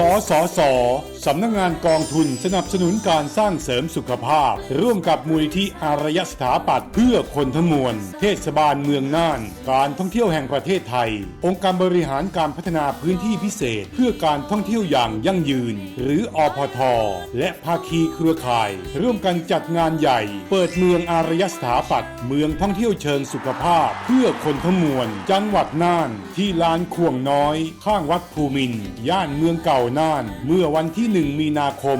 สสส สำนักงานกองทุนสนับสนุนการสร้างเสริมสุขภาพ ร่วมกับมูลนิธิอารยสถาปัตย์เพื่อคนทั้งมวล เทศบาลเมืองน่าน การท่องเที่ยวแห่งประเทศไทย องค์การบริหารการพัฒนาพื้นที่พิเศษ เพื่อการท่องเที่ยวอย่างยั่งยืน หรืออพท และภาคีเครือข่าย ร่วมกันจัดงานใหญ่ เปิดเมืองอารยสถาปัตย์เมืองท่องเที่ยวเชิงสุขภาพ เพื่อคนทั้งมวล จังหวัดน่าน ที่ลานขวงน้อย ข้างวัดภูมินย่านเมืองเก่าน่าน เมื่อวันที่1 มีนาคม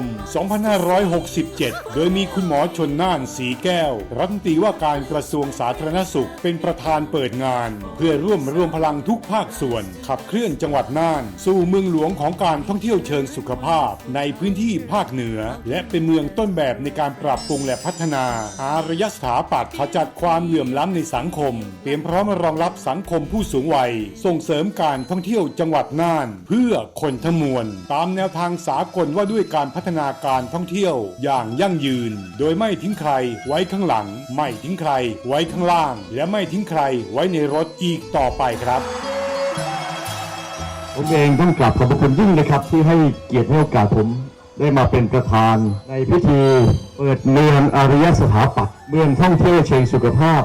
2567 โดยมีคุณหมอชนน่านสีแก้ว รัฐมนตรีว่าการกระทรวงสาธารณสุข เป็นประธานเปิดงาน เพื่อร่วมรวมพลังทุกภาคส่วน ขับเคลื่อนจังหวัดน่าน สู่เมืองหลวงของการท่องเที่ยวเชิงสุขภาพ ในพื้นที่ภาคเหนือ และเป็นเมืองต้นแบบในการปรับปรุงและพัฒนา อารยสถาปัตย์ขจัดความเหลื่อมล้ำในสังคม เตรียมพร้อมรองรับสังคมผู้สูงวัย ส่งเสริมการท่องเที่ยวจังหวัดน่าน เพื่อคนทั้งมวลตามแนวทางสากลว่าด้วยการพัฒนาการท่องเที่ยวอย่างยั่งยืน โดยไม่ทิ้งใครไว้ข้างหลัง ไม่ทิ้งใครไว้ข้างล่าง และไม่ทิ้งใครไว้ในรถอีกต่อไปครับผมเองต้องกลับขอบพระคุณยิ่งนะครับที่ให้เกียรติให้โอกาสผมได้มาเป็นประธานในพิธี เปิดเมืองอารยสถาปัตย์เมืองท่องเที่ยวเชิงสุขภาพ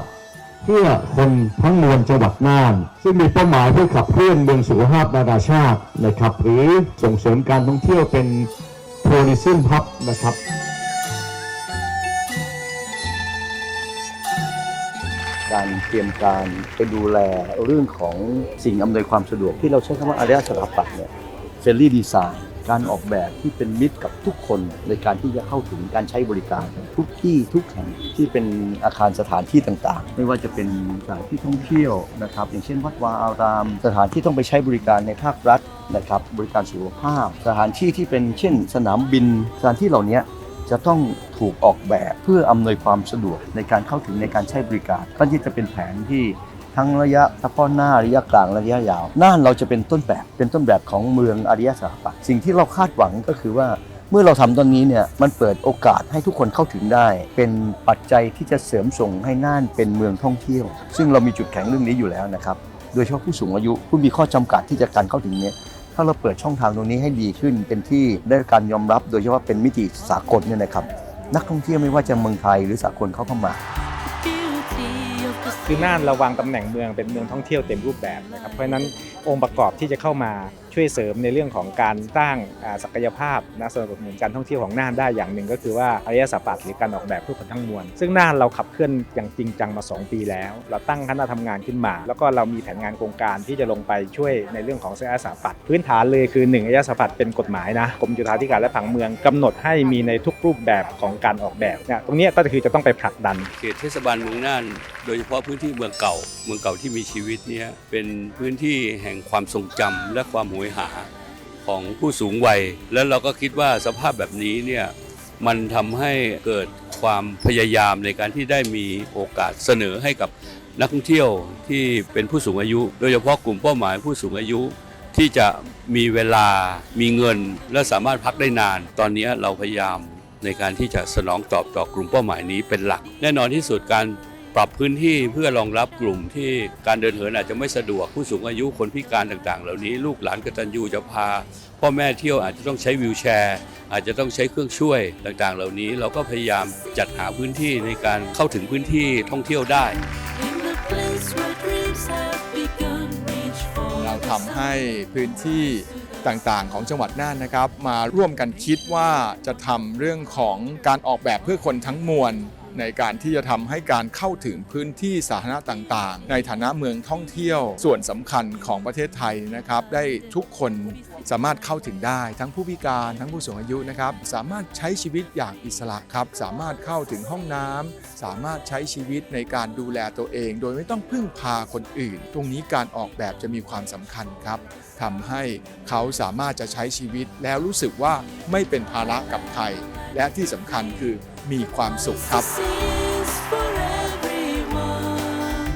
เพื่อคนทั้งมวลจังหวัดน่าน ซึ่งมีเป้าหมายเพื่อขับเคลื่อนเมืองสุขภาพนานาชาตินะครับ หรือส่งเสริมการท่องเที่ยวเป็นทัวริซึมพับนะครับการเตรียมการไปดูแลเรื่องของสิ่งอำนวยความสะดวกที่เราใช้คำว่าอารยสถาปัตย์เนี่ยเฟรนลี่ดีไซน์ การออกแบบที่เป็นมิตรกับทุกคนในการที่จะเข้าถึงการใช้บริการ ทุกที่ทุกแห่งที่เป็นอาคารสถานที่ต่างๆ ไม่ว่าจะเป็นสถานที่ท่องเที่ยวนะครับ อย่างเช่นวัดวาอาราม สถานที่ต้องไปใช้บริการในภาครัฐนะครับ บริการสุขภาพ สถานที่ที่เป็นเช่น สนามบิน สถานที่เหล่านี้จะต้องถูกออกแบบเพื่ออำนวยความสะดวกในการเข้าถึงในการใช้บริการก็ที่จะเป็นแผนที่ ทั้งระยะเฉพาะหน้าระยะกลางและระยะยาวน่านเราจะเป็นต้นแบบเป็นต้นแบบของเมืองอารยสถาปัตย์สิ่งที่เราคาดหวังก็คือว่าเมื่อเราทำตอนนี้เนี่ยมันเปิดโอกาสให้ทุกคนเข้าถึงได้ เป็นปัจจัยที่จะเสริมส่งให้น่านเป็นเมืองท่องเที่ยว ซึ่งเรามีจุดแข็งเรื่องนี้อยู่แล้วนะครับโดยเฉพาะผู้สูงอายุผู้มีข้อจำกัดที่จะการเข้าถึงเนี่ยถ้าเราเปิดช่องทางตรงนี้ให้ดีขึ้น เป็นที่ได้การยอมรับ โดยเฉพาะเป็นมิติสากลเนี่ยนะครับ นักท่องเที่ยวไม่ว่าจะเมืองไทยหรือสากลเขาเข้ามา คือน่านเราวางตำแหน่งเมืองเป็นเมืองท่องเที่ยวเต็มรูปแบบนะครับเพราะฉะนั้นองค์ประกอบที่จะเข้ามา ช่วยเสริมในเรื่องของการสร้างศักยภาพนะสนับสนุนการท่องเที่ยวของน่านได้อย่างหนึ่ง ก็คือว่าอารยสถาปัตย์หรือการออกแบบเพื่อคนทั้งมวล ซึ่งน่านเราขับเคลื่อนอย่างจริงจังมา 2 ปีแล้ว เราตั้งคณะทำงานขึ้นมา แล้วก็เรามีแผนงานโครงการที่จะลงไปช่วยในเรื่องของอารยสถาปัตย์พื้นฐานเลยคือ1อารยสถาปัตย์เป็นกฎหมายนะกรมจุฬาธิการและผังเมืองกำหนดให้มีในทุกรูปแบบของการออกแบบเนี่ยตรงนี้ก็คือจะต้องไปผลักดันเขตเทศบาลเมืองน่าน โดยเฉพาะพื้นที่เมืองเก่า เมืองเก่าที่มีชีวิตเนี่ยเป็นพื้นที่แห่งความทรงจำและความหวยหาของผู้สูงวัย แล้วเราก็คิดว่าสภาพแบบนี้เนี่ยมันทำให้เกิดความพยายามในการที่ได้มีโอกาสเสนอให้กับนักท่องเที่ยวที่เป็นผู้สูงอายุ โดยเฉพาะกลุ่มเป้าหมายผู้สูงอายุที่จะมีเวลามีเงิน และสามารถพักได้นาน ตอนนี้เราพยายามในการที่จะสนองตอบต่อกลุ่มเป้าหมายนี้เป็นหลัก แน่นอนที่สุดการ ปรับพื้นที่เพื่อรองรับกลุ่มที่การเดินเหินอาจจะไม่สะดวกผู้สูงอายุคนพิการต่างๆ เหล่านี้ ลูกหลานกตัญญูจะพาพ่อแม่เที่ยวอาจจะต้องใช้วีลแชร์ อาจจะต้องใช้เครื่องช่วยต่างๆ เหล่านี้ เราก็พยายามจัดหาพื้นที่ในการเข้าถึงพื้นที่ท่องเที่ยวได้ เราทำให้พื้นที่ต่างๆ ของจังหวัดน่านนะครับ มาร่วมกันคิดว่าจะทำเรื่องของการออกแบบเพื่อคนทั้งมวล ในการที่จะทำให้การเข้าถึงพื้นที่สาธารณะต่างๆ ในฐานะเมืองท่องเที่ยว ส่วนสำคัญของประเทศไทยนะครับ ได้ทุกคนสามารถเข้าถึงได้ ทั้งผู้พิการทั้งผู้สูงอายุนะครับ สามารถใช้ชีวิตอย่างอิสระครับ สามารถเข้าถึงห้องน้ำสามารถใช้ชีวิตในการดูแลตัวเอง โดยไม่ต้องพึ่งพาคนอื่น ตรงนี้การออกแบบจะมีความสำคัญครับทำให้เขาสามารถจะใช้ชีวิตแล้วรู้สึกว่าไม่เป็นภาระกับใครและที่สำคัญคือ มีความสุขครับ seas for everyone.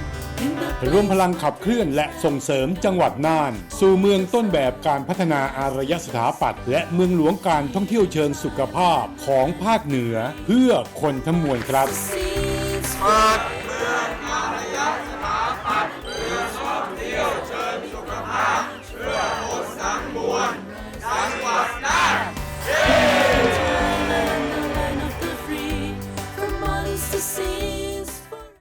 In the ร่วมพลังขับเคลื่อนและส่งเสริมจังหวัดน่าน สู่เมืองต้นแบบการพัฒนาอารยสถาปัตย์และเมืองหลวงการท่องเที่ยวเชิงสุขภาพของภาคเหนือ เพื่อคนทั้งมวลครับ seas for